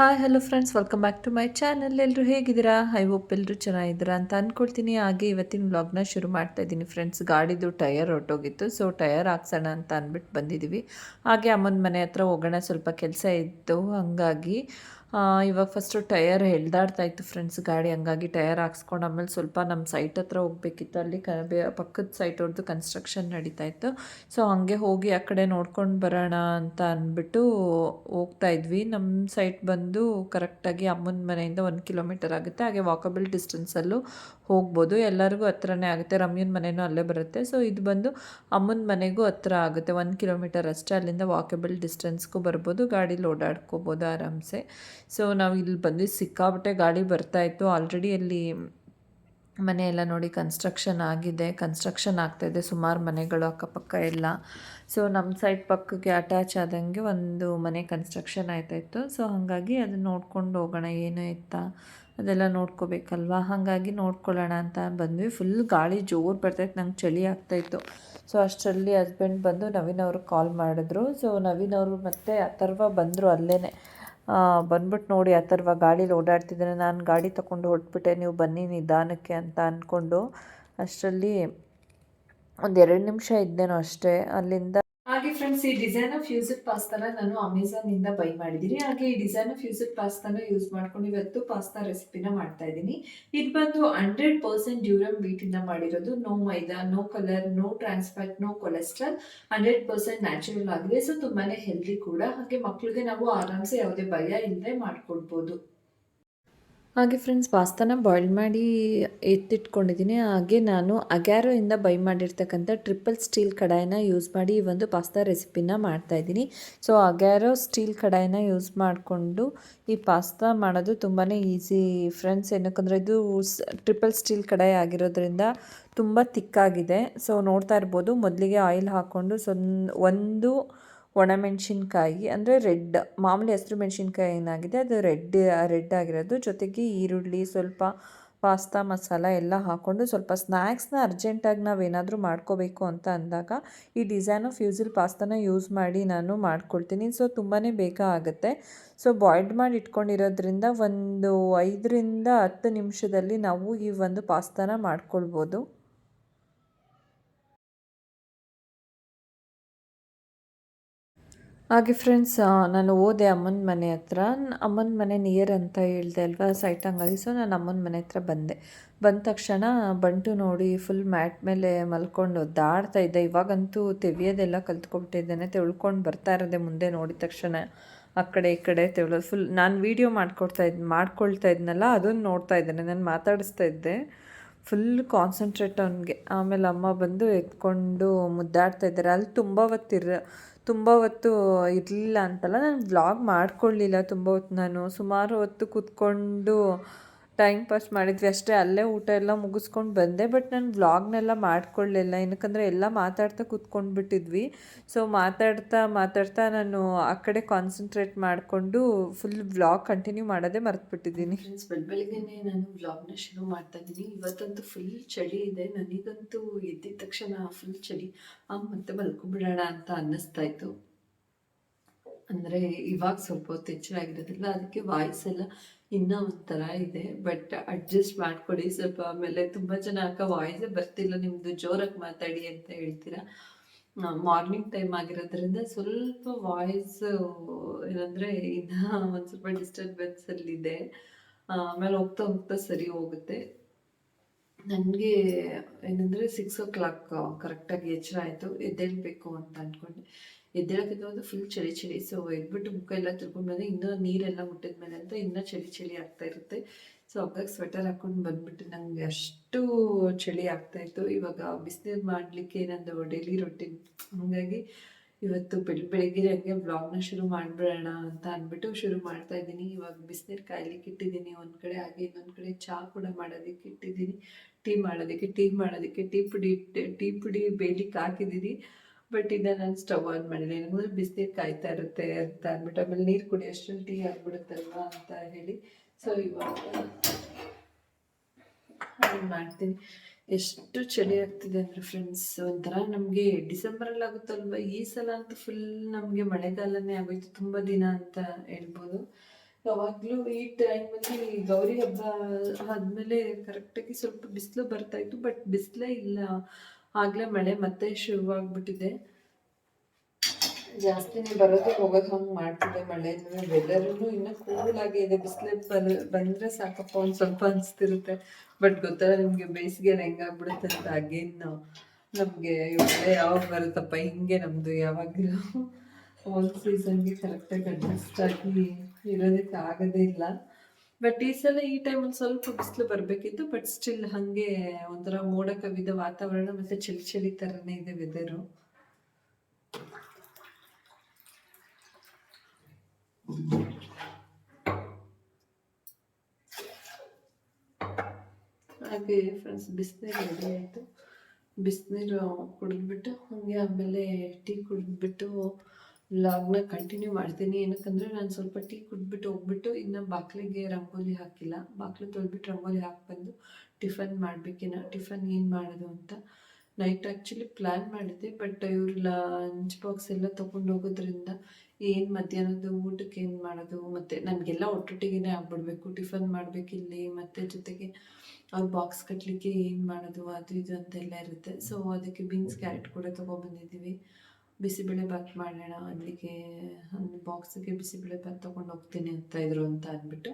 Hi hello friends welcome back to my channel ಎಲ್ಲರೂ ಹೇಗಿದ್ದೀರಾ? I hope ಎಲ್ಲರೂ ಚೆನ್ನಾಗಿದ್ದೀರಾ ಅಂತ ಅಂದ್ಕೊಳ್ತೀನಿ ಹಾಗೆ ಇವತ್ತಿನ ವ್ಲಾಗ್ನ ಶುರು ಮಾಡ್ತಾ ಇದ್ದೀನಿ ಫ್ರೆಂಡ್ಸ್ ಗಾಡಿದು ಟಯರ್ ಹೊಟ್ಟೋಗಿತ್ತು ಸೊ ಟಯರ್ ಹಾಕ್ಸೋಣ ಅಂತ ಅಂದ್ಬಿಟ್ಟು ಬಂದಿದ್ದೀವಿ. ಹಾಗೆ ಅಮ್ಮನ ಮನೆ ಹತ್ರ ಹೋಗೋಣ. ಸ್ವಲ್ಪ ಕೆಲಸ ಇತ್ತು. ಹಂಗಾಗಿ ಇವಾಗ ಫಸ್ಟು ಟಯರ್ ಎಳ್ದಾಡ್ತಾ ಇತ್ತು ಫ್ರೆಂಡ್ಸ್ ಗಾಡಿ, ಹಂಗಾಗಿ ಟಯರ್ ಹಾಕ್ಸ್ಕೊಂಡು ಆಮೇಲೆ ಸ್ವಲ್ಪ ನಮ್ಮ ಸೈಟ್ ಹತ್ರ ಹೋಗ್ಬೇಕಿತ್ತು. ಅಲ್ಲಿ ಕ ಪಕ್ಕದ ಸೈಟ್ ಅವ್ರದ್ದು ಕನ್ಸ್ಟ್ರಕ್ಷನ್ ನಡೀತಾ ಇತ್ತು. ಸೊ ಹಂಗೆ ಹೋಗಿ ಆ ಕಡೆ ನೋಡ್ಕೊಂಡು ಬರೋಣ ಅಂತ ಅಂದ್ಬಿಟ್ಟು ಹೋಗ್ತಾ ಇದ್ವಿ. ನಮ್ಮ ಸೈಟ್ ಬಂದು ಕರೆಕ್ಟಾಗಿ ಅಮ್ಮನ ಮನೆಯಿಂದ ಒಂದು ಕಿಲೋಮೀಟರ್ ಆಗುತ್ತೆ. ಹಾಗೆ ವಾಕಬಲ್ ಡಿಸ್ಟೆನ್ಸಲ್ಲೂ ಹೋಗ್ಬೋದು. ಎಲ್ಲರಿಗೂ ಹತ್ರನೇ ಆಗುತ್ತೆ. ರಮ್ಯನ ಮನೆಯೂ ಅಲ್ಲೇ ಬರುತ್ತೆ. ಸೊ ಇದು ಬಂದು ಅಮ್ಮನ ಮನೆಗೂ ಹತ್ರ ಆಗುತ್ತೆ. ಒಂದು ಕಿಲೋಮೀಟರ್ ಅಷ್ಟೇ ಅಲ್ಲಿಂದ ವಾಕಬಲ್ ಡಿಸ್ಟೆನ್ಸ್ಗೂ ಬರ್ಬೋದು. ಗಾಡೀಲಿ ಓಡಾಡ್ಕೋಬೋದು ಆರಾಮ್ಸೆ. ಸೊ ನಾವು ಇಲ್ಲಿ ಬಂದು ಸಿಕ್ಕಾಪಟ್ಟೆ ಗಾಡಿ ಬರ್ತಾಯಿತ್ತು ಆಲ್ರೆಡಿ ಅಲ್ಲಿ ಮನೆ ಎಲ್ಲ ನೋಡಿ ಕನ್ಸ್ಟ್ರಕ್ಷನ್ ಆಗಿದೆ. ಕನ್ಸ್ಟ್ರಕ್ಷನ್ ಆಗ್ತಾಯಿದೆ ಸುಮಾರು ಮನೆಗಳು ಅಕ್ಕಪಕ್ಕ ಎಲ್ಲ. ಸೊ ನಮ್ಮ ಸೈಡ್ ಪಕ್ಕಕ್ಕೆ ಅಟ್ಯಾಚ್ ಆದಂಗೆ ಒಂದು ಮನೆ ಕನ್ಸ್ಟ್ರಕ್ಷನ್ ಆಯ್ತಾಯಿತ್ತು ಸೊ ಹಾಗಾಗಿ ಅದನ್ನ ನೋಡ್ಕೊಂಡು ಹೋಗೋಣ, ಏನು ಇತ್ತಾ? ಅದೆಲ್ಲ ನೋಡ್ಕೋಬೇಕಲ್ವಾ? ಹಾಗಾಗಿ ನೋಡ್ಕೊಳ್ಳೋಣ ಅಂತ ಬಂದ್ವಿ. ಫುಲ್ ಗಾಳಿ ಜೋರು ಬರ್ತೈತೆ ನಂಗೆ ಚಳಿ ಆಗ್ತಾಯಿತ್ತು ಸೊ ಅಷ್ಟರಲ್ಲಿ ಹಸ್ಬೆಂಡ್ ಬಂದು ನವೀನ್ ಅವರು ಕಾಲ್ ಮಾಡಿದ್ರು. ಸೊ ನವೀನ್ ಅವರು ಮತ್ತೆ ಅಥರ್ವ ಬಂದರು ಅಲ್ಲೇ ಬಂದ್ಬಿಟ್ಟು ನೋಡಿ ಆ ಥರವ ಗಾಡೀಲಿ ಓಡಾಡ್ತಿದ್ದಾನೆ ನಾನು ಗಾಡಿ ತಗೊಂಡು ಹೊರಟ್ಬಿಟ್ಟೆ. ನೀವು ಬನ್ನಿ ನಿಧಾನಕ್ಕೆ ಅಂತ ಅಂದ್ಕೊಂಡು ಅಷ್ಟರಲ್ಲಿ ಒಂದು ಎರಡು ನಿಮಿಷ ಇದ್ದೇನೋ ಅಷ್ಟೇ. ಅಲ್ಲಿಂದ ಫ್ರೆಂಡ್ಸ್ ಈ ಡಿಸೈನ್ ಆಫ್ ಯೂಸಡ್ ಪಾಸ್ತಾನ ನಾನು ಅಮೆಝಾನ್ ಇಂದ ಬೈ ಮಾಡಿದ್ದೀನಿ. ಹಾಗೆ ಈ ಡಿಸೈನ್ ಆಫ್ ಯೂಸಡ್ ಪಾಸ್ತಾನ ಯೂಸ್ ಮಾಡ್ಕೊಂಡು ಇವತ್ತು ಪಾಸ್ತಾ ರೆಸಿಪಿನ ಮಾಡ್ತಾ ಇದ್ದೀನಿ. ಇದು ಬಂದು ಹಂಡ್ರೆಡ್ ಪರ್ಸೆಂಟ್ ಡ್ಯೂರಮ್ ಇಂದ ಮಾಡಿರೋದು. No maida no colour no trans fat no cholesterol hundred percent natural ಆಗಿದೆ. ಸೊ ತುಂಬಾನೇ ಹೆಲ್ದಿ ಕೂಡ. ಹಾಗೆ ಮಕ್ಕಳಿಗೆ ನಾವು ಆರಾಮ್ಸೆ ಯಾವುದೇ ಭಯ ಇಲ್ಲದೆ ಮಾಡ್ಕೊಡ್ಬೋದು ಹಾಗೆ ಫ್ರೆಂಡ್ಸ್ ಪಾಸ್ತಾನ ಬಾಯ್ಲ್ ಮಾಡಿ ಎತ್ತಿಟ್ಕೊಂಡಿದ್ದೀನಿ. ಹಾಗೆ ನಾನು ಅಗ್ಯಾರೋ ಇಂದ ಬೈ ಮಾಡಿರ್ತಕ್ಕಂಥ ಟ್ರಿಪಲ್ ಸ್ಟೀಲ್ ಕಡಾಯಿನ ಯೂಸ್ ಮಾಡಿ ಈ ಒಂದು ಪಾಸ್ತಾ ರೆಸಿಪಿನ ಮಾಡ್ತಾಯಿದ್ದೀನಿ ಸೊ ಅಗ್ಯಾರೋ ಸ್ಟೀಲ್ ಕಡಾಯಿನ ಯೂಸ್ ಮಾಡಿಕೊಂಡು ಈ ಪಾಸ್ತಾ ಮಾಡೋದು ತುಂಬಾ ಈಸಿ ಫ್ರೆಂಡ್ಸ್ ಏನಕ್ಕಂದರೆ ಇದು ಟ್ರಿಪಲ್ ಸ್ಟೀಲ್ ಕಡಾಯಿ ಆಗಿರೋದ್ರಿಂದ ತುಂಬ ತಿಕ್ಕಾಗಿದೆ ಸೊ ನೋಡ್ತಾ ಇರ್ಬೋದು. ಮೊದಲಿಗೆ ಆಯಿಲ್ ಹಾಕ್ಕೊಂಡು ಸೊನ್, ಒಂದು ಒಣಮೆಣಸಿನ್ಕಾಯಿ ಅಂದರೆ ರೆಡ್, ಮಾಮೂಲಿ ಹಸಿರು ಮೆಣಸಿನ್ಕಾಯಿ ಏನಾಗಿದೆ ಅದು ರೆಡ್ ರೆಡ್ ಆಗಿರೋದು. ಜೊತೆಗೆ ಈರುಳ್ಳಿ, ಸ್ವಲ್ಪ ಪಾಸ್ತಾ ಮಸಾಲ ಎಲ್ಲ ಹಾಕ್ಕೊಂಡು ಸ್ವಲ್ಪ ಸ್ನ್ಯಾಕ್ಸ್ನ ಅರ್ಜೆಂಟಾಗಿ ನಾವೇನಾದರೂ ಮಾಡ್ಕೋಬೇಕು ಅಂತ ಅಂದಾಗ ಈ ಡಿಸೈನ್ ಆಫ್ ಯೂಸಲ್ ಪಾಸ್ತಾನ ಯೂಸ್ ಮಾಡಿ ನಾನು ಮಾಡ್ಕೊಳ್ತೀನಿ. ಸೊ ತುಂಬಾ ಬೇಗ ಆಗುತ್ತೆ. ಸೊ ಬಾಯ್ಡ್ ಮಾಡಿ ಇಟ್ಕೊಂಡಿರೋದ್ರಿಂದ ಒಂದು ಐದರಿಂದ ಹತ್ತು ನಿಮಿಷದಲ್ಲಿ ನಾವು ಈ ಒಂದು ಪಾಸ್ತಾನ ಮಾಡ್ಕೊಳ್ಬೋದು. ಹಾಗೆ ಫ್ರೆಂಡ್ಸ್ ನಾನು ಓದೆ ಅಮ್ಮನ ಮನೆ ಹತ್ರ. ಅಮ್ಮನ ಮನೆ ನಿಯರ್ ಅಂತ ಹೇಳಿದೆ ಅಲ್ವಾ ಸೈಟ್ ಹಂಗಾಗಿ ಸೊ ನಾನು ಅಮ್ಮನ ಮನೆ ಹತ್ರ ಬಂದೆ. ಬಂದ ತಕ್ಷಣ ಬಂಟು ನೋಡಿ ಫುಲ್ ಮ್ಯಾಟ್ ಮೇಲೆ ಮಲ್ಕೊಂಡು ದಾಡ್ತಾ ಇದ್ದೆ. ಇವಾಗಂತೂ ತೆವಿಯೋದೆಲ್ಲ ಕಲ್ತ್ಕೊಬಿಟ್ಟಿದ್ದೇನೆ ತೆಳ್ಕೊಂಡು ಬರ್ತಾ ಇರೋದೆ ಮುಂದೆ ನೋಡಿದ ತಕ್ಷಣ. ಆ ಕಡೆ ಈ ಕಡೆ ತೆವಳೋದು ಫುಲ್ ನಾನು ವೀಡಿಯೋ ಮಾಡ್ಕೊಡ್ತಾ ಇದ್, ಮಾಡ್ಕೊಳ್ತಾ ಇದ್ನಲ್ಲ ಅದನ್ನು ನೋಡ್ತಾ ಇದ್ದೇನೆ, ನಾನು ಮಾತಾಡಿಸ್ತಾ ಇದ್ದೆ. ಫುಲ್ ಕಾನ್ಸಂಟ್ರೇಟ್ ಅವನಿಗೆ. ಆಮೇಲೆ ಅಮ್ಮ ಬಂದು ಎತ್ಕೊಂಡು ಮುದ್ದಾಡ್ತಾ ಇದ್ದಾರೆ. ಅಲ್ಲಿ ತುಂಬ ಹೊತ್ತಿರ ತುಂಬ ಹೊತ್ತು ಇರಲಿಲ್ಲ ಅಂತಲ್ಲ ನಾನು ವ್ಲಾಗ್ ಮಾಡ್ಕೊಳ್ಳಲಿಲ್ಲ ತುಂಬ ಹೊತ್ತು ನಾನು. ಸುಮಾರು ಹೊತ್ತು ಕೂತ್ಕೊಂಡು ಟೈಮ್ ಪಾಸ್ ಮಾಡಿದ್ವಿ ಅಷ್ಟೇ, ಅಲ್ಲೇ ಊಟ ಎಲ್ಲ ಮುಗಿಸ್ಕೊಂಡು ಬಂದೆ ಬಟ್ ನಾನು ವ್ಲಾಗ್ನೆಲ್ಲ ಮಾಡ್ಕೊಳ್ಳಲಿಲ್ಲ ಏನಕ್ಕಂದರೆ ಎಲ್ಲ ಮಾತಾಡ್ತಾ ಕೂತ್ಕೊಂಡು ಬಿಟ್ಟಿದ್ವಿ ಸೊ ಮಾತಾಡ್ತಾ ಮಾತಾಡ್ತಾ ನಾನು ಆ ಕಡೆ ಕಾನ್ಸಂಟ್ರೇಟ್ ಮಾಡಿಕೊಂಡು ಫುಲ್ ವ್ಲಾಗ್ ಕಂಟಿನ್ಯೂ ಮಾಡೋದೇ ಮರೆತುಬಿಟ್ಟಿದ್ದೀನಿ. ಫ್ರೆಂಡ್ಸ್ ಬೆಳ ಬೆಳಿಗ್ಗೆನೆ ನಾನು ವ್ಲಾಗ್ನ ಶುರು ಮಾಡ್ತಾ ಇದ್ದೀನಿ. ಇವತ್ತಂತೂ ಫುಲ್ ಚಳಿ ಇದೆ. ನನಗಂತೂ ಎದ್ದಿದ ತಕ್ಷಣ ಫುಲ್ ಚಳಿ. ಮತ್ತೆ ಮಲ್ಕೊಂಡ್ಬಿಡೋಣ ಅಂತ ಅನ್ನಿಸ್ತಾ ಇತ್ತು. ಅಂದರೆ ಇವಾಗ ಸ್ವಲ್ಪ ಹೊತ್ತು ಎಚ್ಚರ ಅದಕ್ಕೆ ವಾಯ್ಸ್ ಎಲ್ಲ ಇನ್ನೂ ಒಂಥರ ಇದೆ. ಬಟ್ ಅಡ್ಜಸ್ಟ್ ಮಾಡಿಕೊಡಿ. ಸ್ವಲ್ಪ ಆಮೇಲೆ ತುಂಬ ಜನ ಅಕ್ಕ ವಾಯ್ಸೇ ಬರ್ತಿಲ್ಲ. ನಿಮ್ಮದು ಜೋರಾಗಿ ಮಾತಾಡಿ ಅಂತ ಹೇಳ್ತೀರಾ? ಮಾರ್ನಿಂಗ್ ಟೈಮ್ ಆಗಿರೋದ್ರಿಂದ ಸ್ವಲ್ಪ ವಾಯ್ಸ್ ಏನಂದರೆ ಇನ್ನೂ ಒಂದು ಸ್ವಲ್ಪ ಡಿಸ್ಟರ್ಬೆನ್ಸಲ್ಲಿದೆ ಆಮೇಲೆ ಹೋಗ್ತಾ ಹೋಗ್ತಾ ಸರಿ ಹೋಗುತ್ತೆ. ನನಗೆ ಏನಂದರೆ ಸಿಕ್ಸ್ ಓ ಕ್ಲಾಕ್ ಕರೆಕ್ಟಾಗಿ ಎಚ್ಚರ ಆಯಿತು. ಎದ್ದೇಳಬೇಕು ಅಂತ ಅಂದ್ಕೊಂಡೆ ಎದ್ದೇಳೋಕ್ಕಿಂತ ಒಂದು ಫುಲ್ ಚಳಿ ಚಳಿ. ಸೊ ಎದ್ಬಿಟ್ಟು ಮುಖ ಎಲ್ಲ ತಿರ್ಕೊಂಡ್ಮೇಲೆ ಇನ್ನೂ ನೀರೆಲ್ಲ ಮುಟ್ಟಿದ ಮೇಲೆ ಅಂತ ಇನ್ನೂ ಚಳಿ ಚಳಿ ಆಗ್ತಾ ಇರುತ್ತೆ. ಸೊ ಹಂಗಾಗಿ ಸ್ವೆಟರ್ ಹಾಕೊಂಡು ಬಂದ್ಬಿಟ್ಟು ನನಗೆ ಅಷ್ಟು ಚಳಿ ಆಗ್ತಾಯಿತ್ತು ಇವಾಗ ಬಿಸಿನೀರು ಮಾಡಲಿಕ್ಕೆ ನಂದು ಡೈಲಿ ರೊಟೀನ್ ಹಾಗಾಗಿ ಇವತ್ತು ಬೆಳ್, ಬೆಳಗ್ಗೆ ಹಂಗೆ ಬ್ಲಾಗ್ನ ಶುರು ಮಾಡಿಬಿಡೋಣ ಅಂತ ಅಂದ್ಬಿಟ್ಟು ಶುರು ಮಾಡ್ತಾ ಇದ್ದೀನಿ. ಇವಾಗ ಬಿಸಿನೀರು ಕಾಯ್ಲಿಕ್ಕೆ ಇಟ್ಟಿದ್ದೀನಿ. ಒಂದು ಕಡೆ ಹಾಗೆ ಇನ್ನೊಂದು ಕಡೆ ಚಹಾ ಕೂಡ ಮಾಡೋದಕ್ಕೆ ಇಟ್ಟಿದ್ದೀನಿ. ಟೀ ಮಾಡೋದಕ್ಕೆ ಟೀ ಮಾಡೋದಕ್ಕೆ, ಟೀ ಪುಡಿ ಟೀ ಪುಡಿ ಬೇಯಲಿಕ್ಕೆ ಹಾಕಿದ್ದೀನಿ. ಬಟ್ ಇದನ್ನ ನಾನು ಸ್ಟವ್ ಆನ್ ಮಾಡಿದೆ. ಏನಂದ್ರೆ ಬಿಸಿನೀರು ಕಾಯ್ತಾ ಇರುತ್ತೆ ಅಂತ ಅಂದ್ಬಿಟ್ಟು, ಆಮೇಲೆ ನೀರು ಅಷ್ಟರಲ್ಲಿ ಟೀ ಆಗ್ಬಿಡುತ್ತಲ್ವಾ ಅಂತ ಹೇಳಿ. ಸೊ ಇವಾಗ ನಾನು ಮಾಡ್ತೀನಿ. ಎಷ್ಟು ಚಳಿ ಆಗ್ತಿದೆ ಅಂದರೆ ಫ್ರೆಂಡ್ಸ್ ಒಂಥರ ನಮಗೆ ಡಿಸೆಂಬರಲ್ಲಿ ಆಗುತ್ತಲ್ವ? ಈ ಸಲ ಅಂತೂ ಫುಲ್ ನಮಗೆ ಮಳೆಗಾಲನೇ ಆಗೋಯ್ತು. ತುಂಬ ದಿನ ಅಂತ ಹೇಳ್ಬೋದು. ಯಾವಾಗಲೂ ಈ ಟೈಮಲ್ಲಿ ಗೌರಿ ಹಬ್ಬ ಆದಮೇಲೆ ಕರೆಕ್ಟಾಗಿ ಸ್ವಲ್ಪ ಬಿಸಿಲು ಬರ್ತಾಯಿತ್ತು ಬಟ್ ಬಿಸಿಲೇ ಇಲ್ಲ. ಆಗಲೇ ಮಳೆ ಮತ್ತೆ ಶುರುವಾಗ್ಬಿಟ್ಟಿದೆ. ಜಾಸ್ತಿನೇ ಬರೋದು ಹೋಗೋದು ಹಂಗೆ ಮಾಡ್ತಿದೆ ಮಳೆ. ವೆದರೂ ಇನ್ನೂ ಕೂಲ್ ಆಗಿ ಇದೆ. ಬಿಸಿಲು ಬಂದ್ರೆ ಬಂದರೆ ಸಾಕಪ್ಪ ಒಂದು ಸ್ವಲ್ಪ ಅನಿಸ್ತಿರುತ್ತೆ. ಬಟ್ ಗೊತ್ತಲ್ಲ ನಿಮಗೆ ಬೇಸಿಗೆಯಲ್ಲಿ ಹೆಂಗಾಗ್ಬಿಡುತ್ತೆ ಅಂತ ಅಗೇನ್ ನಮಗೆ ಮಳೆ ಯಾವಾಗ ಬರುತ್ತಪ್ಪ? ಹಿಂಗೆ ನಮ್ಮದು ಯಾವಾಗಲೂ ಒಂದು ಸೀಸನ್ಗೆ ಕರೆಕ್ಟಾಗಿ ಅಡ್ಜಸ್ಟ್ ಆಗಿ ಇರೋದಕ್ಕೆ ಆಗೋದೇ ಇಲ್ಲ. ಬಟ್ ಈ ಸಲ ಈ ಟೈಮಲ್ಲಿ ಸ್ವಲ್ಪ ಬಿಸಿಲು ಬರಬೇಕಿತ್ತು ಬಟ್ ಸ್ಟಿಲ್ ಹಾಗೆ ಒಂಥರ ಮೋಡ ಕವಿದ ವಾತಾವರಣ ಮತ್ತು ಚಳಿ ಚಳಿ ಥರನೇ ಇದೆ ವೆದರು ಹಾಗೆ ಫ್ರೆಂಡ್ಸ್ ಬಿಸಿನೀರು ರೆಡಿ ಆಯಿತು. ಬಿಸಿನೀರು ಕುಡಿದ್ಬಿಟ್ಟು, ಹಾಗೆ ಆಮೇಲೆ ಟೀ ಕುಡಿದ್ಬಿಟ್ಟು ವ್ಲಾಗ್ನ ಕಂಟಿನ್ಯೂ ಮಾಡ್ತೀನಿ. ಏನಕ್ಕಂದರೆ ನಾನು ಸ್ವಲ್ಪ ಟೀ ಕುಡ್ಬಿಟ್ಟು ಹೋಗ್ಬಿಟ್ಟು ಇನ್ನು ಬಾಕ್ಲಿಗೆ ರಂಗೋಲಿ ಹಾಕಿಲ್ಲ. ಬಾಗಿಲು ತೊಳ್ಬಿಟ್ಟು ರಂಗೋಲಿ ಹಾಕ್ಬಂದು ಟಿಫನ್ ಮಾಡಬೇಕಿನ್ನ ಟಿಫನ್ ಏನು ಮಾಡೋದು ಅಂತ ನೈಟ್ ಆ್ಯಕ್ಚುಲಿ ಪ್ಲ್ಯಾನ್ ಮಾಡಿದ್ದೆ. ಬಟ್ ಇವರು ಲಂಚ್ ಬಾಕ್ಸ್ ಎಲ್ಲ ತೊಗೊಂಡು ಹೋಗೋದ್ರಿಂದ ಏನು ಮಧ್ಯಾಹ್ನದ ಊಟಕ್ಕೆ ಏನು ಮಾಡೋದು ಮತ್ತು ನನಗೆಲ್ಲ ಒಟ್ಟೊಟ್ಟಿಗೆ ಆಗ್ಬಿಡ್ಬೇಕು. ಟಿಫನ್ ಮಾಡಬೇಕಿಲ್ಲಿ ಮತ್ತು ಜೊತೆಗೆ ಅವ್ರ ಬಾಕ್ಸ್ ಕಟ್ಟಲಿಕ್ಕೆ ಏನು ಮಾಡೋದು, ಅದು ಇದು ಅಂತೆಲ್ಲ ಇರುತ್ತೆ. ಸೊ ಅದಕ್ಕೆ ಬೀನ್ಸ್ ಕ್ಯಾರೆಟ್ ಕೂಡ ತೊಗೊಬಂದಿದ್ದೀವಿ ಬಿಸಿಬೇಳೆ ಬಾತ್ ಮಾಡೋಣ ಅಲ್ಲಿಗೆ ಬಾಕ್ಸಿಗೆ ಬಿಸಿಬೇಳೆ ಬಾತ್ ತೊಗೊಂಡು ಹೋಗ್ತೀನಿ ಅಂತ ಇದ್ರು ಅಂತ ಅಂದ್ಬಿಟ್ಟು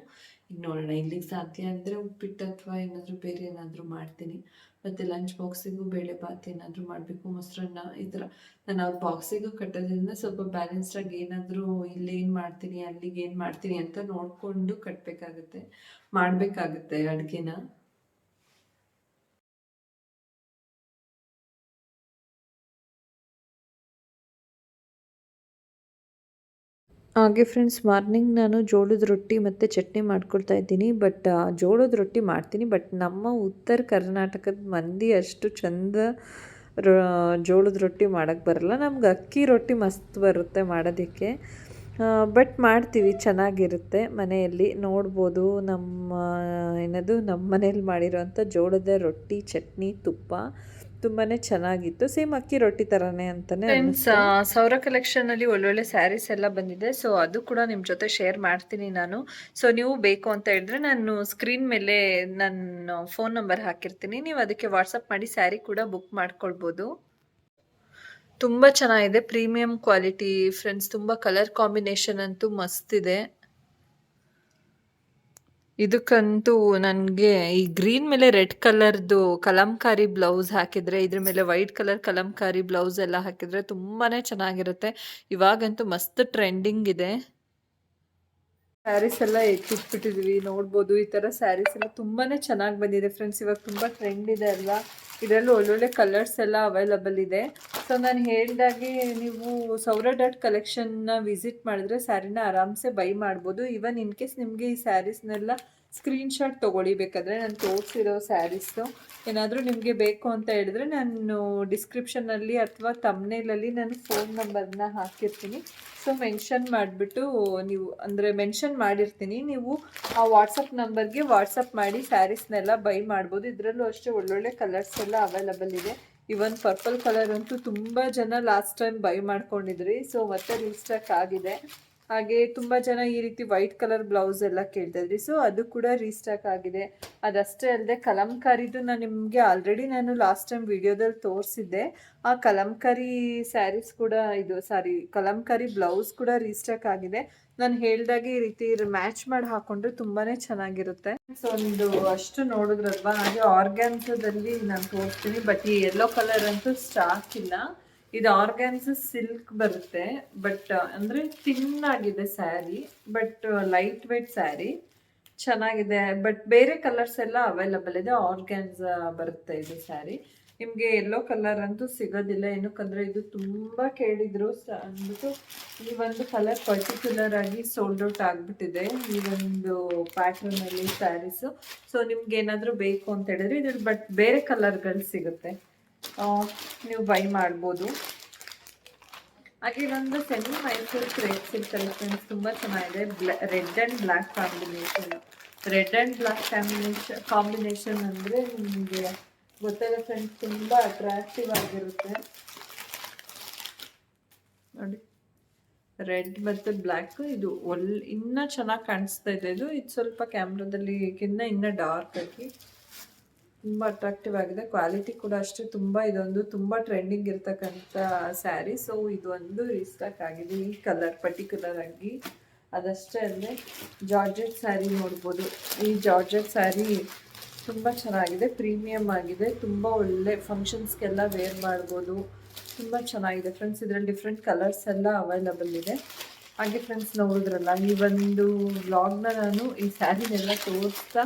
ಈಗ ನೋಡೋಣ, ಇಲ್ಲಿಗೆ ಸಾಧ್ಯ ಅಂದರೆ ಉಪ್ಪಿಟ್ಟು ಅಥವಾ ಏನಾದರೂ ಬೇರೆ ಏನಾದರೂ ಮಾಡ್ತೀನಿ. ಮತ್ತು ಲಂಚ್ ಬಾಕ್ಸಿಗೂ ಬೇಳೆ ಬಾತ್ ಏನಾದರೂ ಮಾಡಬೇಕು, ಮೊಸರನ್ನ ಈ ಥರ. ನಾನು ಅವ್ರ ಬಾಕ್ಸಿಗೂ ಕಟ್ಟೋದ್ರಿಂದ ಸ್ವಲ್ಪ ಬ್ಯಾಲೆನ್ಸ್ಡಾಗಿ ಏನಾದರೂ ಇಲ್ಲಿ ಏನು ಮಾಡ್ತೀನಿ, ಅಲ್ಲಿಗೆ ಏನು ಮಾಡ್ತೀನಿ ಅಂತ ನೋಡಿಕೊಂಡು ಕಟ್ಟಬೇಕಾಗುತ್ತೆ ಮಾಡಬೇಕಾಗುತ್ತೆ ಅಡುಗೆನ. ಹಾಗೆ ಫ್ರೆಂಡ್ಸ್ ಮಾರ್ನಿಂಗ್ ನಾನು ಜೋಳದ ರೊಟ್ಟಿ ಮತ್ತು ಚಟ್ನಿ ಮಾಡ್ಕೊಳ್ತಾ ಇದ್ದೀನಿ. ಬಟ್ ಜೋಳದ ರೊಟ್ಟಿ ಮಾಡ್ತೀನಿ. ಬಟ್ ನಮ್ಮ ಉತ್ತರ ಕರ್ನಾಟಕದ ಮಂದಿ ಅಷ್ಟು ಚಂದ ಜೋಳದ ರೊಟ್ಟಿ ಮಾಡೋಕ್ಕೆ ಬರಲ್ಲ. ನಮ್ಗೆ ಅಕ್ಕಿ ರೊಟ್ಟಿ ಮಸ್ತ್ ಬರುತ್ತೆ ಮಾಡೋದಕ್ಕೆ. ಬಟ್ ಮಾಡ್ತೀವಿ, ಚೆನ್ನಾಗಿರುತ್ತೆ ಮನೆಯಲ್ಲಿ. ನೋಡ್ಬೋದು ನಮ್ಮ ಏನದು ನಮ್ಮ ಮನೇಲಿ ಮಾಡಿರೋವಂಥ ಜೋಳದ ರೊಟ್ಟಿ, ಚಟ್ನಿ, ತುಪ್ಪ. ತುಂಬಾ ಚೆನ್ನಾಗಿತ್ತು. ಸೇಮ್ ಅಕ್ಕಿ ರೊಟ್ಟಿ ತರಾನೇ ಅಂತಾನೆ ಸೌರ ಕಲೆಕ್ಷನ್ ಅಲ್ಲಿ ಒಳ್ಳೊಳ್ಳೆ ಸ್ಯಾರೀಸ್ ಎಲ್ಲ ಬಂದಿದೆ. ಸೊ ಅದು ಕೂಡ ನಿಮ್ಮ ಜೊತೆ ಶೇರ್ ಮಾಡ್ತೀನಿ ನಾನು. ಸೊ ನೀವು ಬೇಕು ಅಂತ ಹೇಳಿದ್ರೆ ನಾನು ಸ್ಕ್ರೀನ್ ಮೇಲೆ ನನ್ನ ಫೋನ್ ನಂಬರ್ ಹಾಕಿರ್ತೀನಿ. ನೀವು ಅದಕ್ಕೆ ವಾಟ್ಸಪ್ ಮಾಡಿ ಸ್ಯಾರಿ ಕೂಡ ಬುಕ್ ಮಾಡ್ಕೊಳ್ಬೋದು. ತುಂಬ ಚೆನ್ನಾಗಿದೆ. ಪ್ರೀಮಿಯಂ ಕ್ವಾಲಿಟಿ ಫ್ರೆಂಡ್ಸ್ ತುಂಬ ಕಲರ್ ಕಾಂಬಿನೇಷನ್ ಅಂತೂ ಮಸ್ತ್ ಇದೆ. ಇದಕ್ಕಂತೂ ನನಗೆ ಈ ಗ್ರೀನ್ ಮೇಲೆ ರೆಡ್ ಕಲರ್ದು ಕಲಂಕಾರಿ ಬ್ಲೌಸ್ ಹಾಕಿದರೆ, ಇದ್ರ ಮೇಲೆ ವೈಟ್ ಕಲರ್ ಕಲಂಕಾರಿ ಬ್ಲೌಸ್ ಎಲ್ಲ ಹಾಕಿದರೆ ತುಂಬಾ ಚೆನ್ನಾಗಿರುತ್ತೆ. ಇವಾಗಂತೂ ಮಸ್ತ್ ಟ್ರೆಂಡಿಂಗ್ ಇದೆ. ಸ್ಯಾರೀಸ್ ಎಲ್ಲ ಎತ್ತಿಟ್ಬಿಟ್ಟಿದ್ವಿ, ನೋಡ್ಬೋದು. ಈ ಥರ ಸ್ಯಾರೀಸ್ ಎಲ್ಲ ತುಂಬಾ ಚೆನ್ನಾಗಿ ಬಂದಿದೆ ಫ್ರೆಂಡ್ಸ್ ಇವಾಗ ತುಂಬ ಟ್ರೆಂಡ್ ಇದೆ ಅಲ್ವಾ? ಇದರಲ್ಲೂ ಒಳ್ಳೊಳ್ಳೆ ಕಲರ್ಸ್ ಎಲ್ಲ ಅವೈಲಬಲ್ ಇದೆ. ಸೊ ನಾನು ಹೇಳಿದಾಗೆ ನೀವು ಸೌರ ಡಾಟ್ ಕಲೆಕ್ಷನ್ನ ವಿಸಿಟ್ ಮಾಡಿದ್ರೆ ಸ್ಯಾರಿನ ಆರಾಮ್ಸೆ ಬೈ ಮಾಡ್ಬೋದು. ಇವನ್ ಇನ್ ಕೇಸ್ ನಿಮಗೆ ಈ ಸ್ಯಾರೀಸ್ನೆಲ್ಲ ಸ್ಕ್ರೀನ್ಶಾಟ್ ತೊಗೊಳ್ಳಿ ಬೇಕಾದರೆ ನಾನು ತೋರಿಸಿರೋ ಸ್ಯಾರೀಸು ಏನಾದರೂ ನಿಮಗೆ ಬೇಕು ಅಂತ ಹೇಳಿದ್ರೆ ನಾನು ಡಿಸ್ಕ್ರಿಪ್ಷನಲ್ಲಿ ಅಥವಾ ತಮ್ನೇಲಲ್ಲಿ ನಾನು ಫೋನ್ ನಂಬರ್ನ ಹಾಕಿರ್ತೀನಿ. ಸೊ ಮೆನ್ಷನ್ ಮಾಡಿಬಿಟ್ಟು ನೀವು, ಅಂದರೆ ಮೆನ್ಷನ್ ಮಾಡಿರ್ತೀನಿ. ನೀವು ಆ ವಾಟ್ಸಪ್ ನಂಬರ್ಗೆ ವಾಟ್ಸಪ್ ಮಾಡಿ ಸ್ಯಾರೀಸ್ನೆಲ್ಲ ಬೈ ಮಾಡ್ಬೋದು. ಇದರಲ್ಲೂ ಅಷ್ಟೇ ಒಳ್ಳೊಳ್ಳೆ ಕಲರ್ಸ್ ಎಲ್ಲ ಅವೈಲಬಲ್ ಇದೆ. ಇವನ್ ಪರ್ಪಲ್ ಕಲರ್ ಅಂತೂ ತುಂಬ ಜನ ಲಾಸ್ಟ್ ಟೈಮ್ ಬೈ ಮಾಡ್ಕೊಂಡಿದ್ರಿ. ಸೊ ಮತ್ತೆ ರೀಸ್ಟಾಕ್ ಆಗಿದೆ. ಹಾಗೆ ತುಂಬ ಜನ ಈ ರೀತಿ ವೈಟ್ ಕಲರ್ ಬ್ಲೌಸ್ ಎಲ್ಲ ಕೇಳ್ತಾ ಇದ್ರಿ. ಸೊ ಅದು ಕೂಡ ರೀಸ್ಟಾಕ್ ಆಗಿದೆ. ಅದಷ್ಟೇ ಅಲ್ಲದೆ ಕಲಂಕಾರಿದು ನಾನು ನಿಮಗೆ ಆಲ್ರೆಡಿ ನಾನು ಲಾಸ್ಟ್ ಟೈಮ್ ವಿಡಿಯೋದಲ್ಲಿ ತೋರಿಸಿದ್ದೆ. ಆ ಕಲಂಕಾರಿ ಸ್ಯಾರೀಸ್ ಕೂಡ ಇದು ಸಾರಿ ಕಲಂಕಾರಿ ಬ್ಲೌಸ್ ಕೂಡ ರೀಸ್ಟಾಕ್ ಆಗಿದೆ. ನಾನು ಹೇಳ್ದಾಗೆ ಈ ರೀತಿ ಮ್ಯಾಚ್ ಮಾಡಿ ಹಾಕೊಂಡ್ರೆ ತುಂಬಾ ಚೆನ್ನಾಗಿರುತ್ತೆ. ಸೊ ಒಂದು ಅಷ್ಟು ನೋಡಿದ್ರಲ್ವಾ? ಹಾಗೆ ಆರ್ಗ್ಯಾನ್ಸದಲ್ಲಿ ನಾನು ತೋರಿಸ್ತೀನಿ ಬಟ್ ಈ ಯೆಲ್ಲೋ ಕಲರ್ ಅಂತೂ ಸ್ಟಾಕ್ ಇಲ್ಲ. ಇದು ಆರ್ಗ್ಯಾನ್ಸ್ ಸಿಲ್ಕ್ ಬರುತ್ತೆ, ಬಟ್ ಅಂದರೆ ತಿನ್ ಆಗಿದೆ saree, but light weight saree ಚೆನ್ನಾಗಿದೆ. ಬಟ್ ಬೇರೆ ಕಲರ್ಸ್ ಎಲ್ಲ ಅವೈಲಬಲ್ ಇದೆ. ಆರ್ಗ್ಯಾನ್ಸ್ ಬರುತ್ತೆ ಇದು ಸ್ಯಾರಿ. ನಿಮಗೆ ಎಲ್ಲೋ ಕಲರ್ ಅಂತೂ ಸಿಗೋದಿಲ್ಲ. ಏನಕ್ಕಂದರೆ ಇದು ತುಂಬ ಕೇಳಿದ್ರು. ಅಂದ್ಬಿಟ್ಟು ಈ ಒಂದು ಕಲರ್ ಪರ್ಟಿಕ್ಯುಲರ್ ಆಗಿ ಸೋಲ್ಡ್ ಔಟ್ ಆಗಿಬಿಟ್ಟಿದೆ. ಈ ಒಂದು ಪ್ಯಾಟ್ರನಲ್ಲಿ ಸ್ಯಾರೀಸು. ಸೊ ನಿಮ್ಗೆ ಏನಾದರೂ ಬೇಕು ಅಂತ ಹೇಳಿದ್ರೆ ಇದ್ರ ಬಟ್ ಬೇರೆ ಕಲರ್ಗಳು ಸಿಗುತ್ತೆ. ನೀವು ಬೈ ಮಾಡ್ಬೋದು. ಹಾಗೆ ಒಂದು ಸೆಮಿ ಮೈಸೂರು ಕ್ರೇಪ್ ಸಿಗ್ತಾರೆ ಫ್ರೆಂಡ್ಸ್ ತುಂಬ ಚೆನ್ನಾಗಿದೆ. Red and black combination red and black combination combination ಅಂದರೆ ನಿಮಗೆ ಗೊತ್ತಿಲ್ಲ ಫ್ರೆಂಡ್ಸ್ ತುಂಬ ಅಟ್ರಾಕ್ಟಿವ್ ಆಗಿರುತ್ತೆ. ನೋಡಿ. ರೆಡ್ ಮತ್ತು ಬ್ಲ್ಯಾಕು ಇದು ಒಲ್, ಇನ್ನೂ ಚೆನ್ನಾಗಿ ಕಾಣಿಸ್ತಾ ಇದೆ. ಇದು ಇದು ಸ್ವಲ್ಪ ಕ್ಯಾಮ್ರಾದಲ್ಲಿ ಇನ್ನೂ ಡಾರ್ಕ್ ಆಗಿ. ತುಂಬ ಅಟ್ರಾಕ್ಟಿವ್ ಆಗಿದೆ. ಕ್ವಾಲಿಟಿ ಕೂಡ ಅಷ್ಟೇ ತುಂಬ ಇದೊಂದು ತುಂಬ ಟ್ರೆಂಡಿಂಗ್ ಇರ್ತಕ್ಕಂಥ ಸ್ಯಾರಿ ಸೊ ಇದೊಂದು ರೀಸ್ಟಾಕ್ ಆಗಿದೆ ಈ ಕಲರ್ ಪರ್ಟಿಕ್ಯುಲರ್ ಆಗಿ. ಅದಷ್ಟೇ ಅಲ್ಲದೆ ಜಾರ್ಜೆಟ್ ಸ್ಯಾರಿ ನೋಡ್ಬೋದು. ಈ ಜಾರ್ಜೆಟ್ ಸ್ಯಾರಿ ತುಂಬ ಚೆನ್ನಾಗಿದೆ ಪ್ರೀಮಿಯಮ್ ಆಗಿದೆ. ತುಂಬ ಒಳ್ಳೆ ಫಂಕ್ಷನ್ಸ್ಗೆಲ್ಲ ವೇರ್ ಮಾಡ್ಬೋದು. ತುಂಬ ಚೆನ್ನಾಗಿದೆ. ಫ್ರೆಂಡ್ಸ್ ಇದರಲ್ಲಿ ಡಿಫ್ರೆಂಟ್ ಕಲರ್ಸ್ ಎಲ್ಲ ಅವೈಲಬಲ್ ಇದೆ. ಹಾಗೆ ಫ್ರೆಂಡ್ಸ್ ನೋಡಿದ್ರಲ್ಲ ಈ ಒಂದು ವ್ಲಾಗ್ನ ನಾನು ಈ ಸ್ಯಾರಿನೆಲ್ಲ ತೋರಿಸ್ತಾ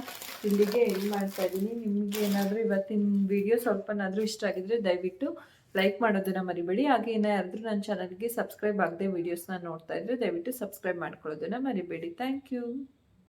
ಇಲ್ಲಿಗೆ ಇದು ಮಾಡ್ತಾ ಇದ್ದೀನಿ. ನಿಮಗೆ ಏನಾದರೂ ಇವತ್ತಿನ ವಿಡಿಯೋ ಸ್ವಲ್ಪನಾದರೂ ಇಷ್ಟ ಆಗಿದ್ರೆ ದಯವಿಟ್ಟು ಲೈಕ್ ಮಾಡೋದನ್ನ ಮರಿಬೇಡಿ. ಹಾಗೆ ಏನಾದರೂ ನನ್ನ ಚಾನಲ್ಗೆ ಸಬ್ಸ್ಕ್ರೈಬ್ ಆಗದೆ ವೀಡಿಯೋಸ್ನ ನೋಡ್ತಾ ಇದ್ರೆ ದಯವಿಟ್ಟು ಸಬ್ಸ್ಕ್ರೈಬ್ ಮಾಡ್ಕೊಳ್ಳೋದನ್ನು ಮರಿಬೇಡಿ. Thank you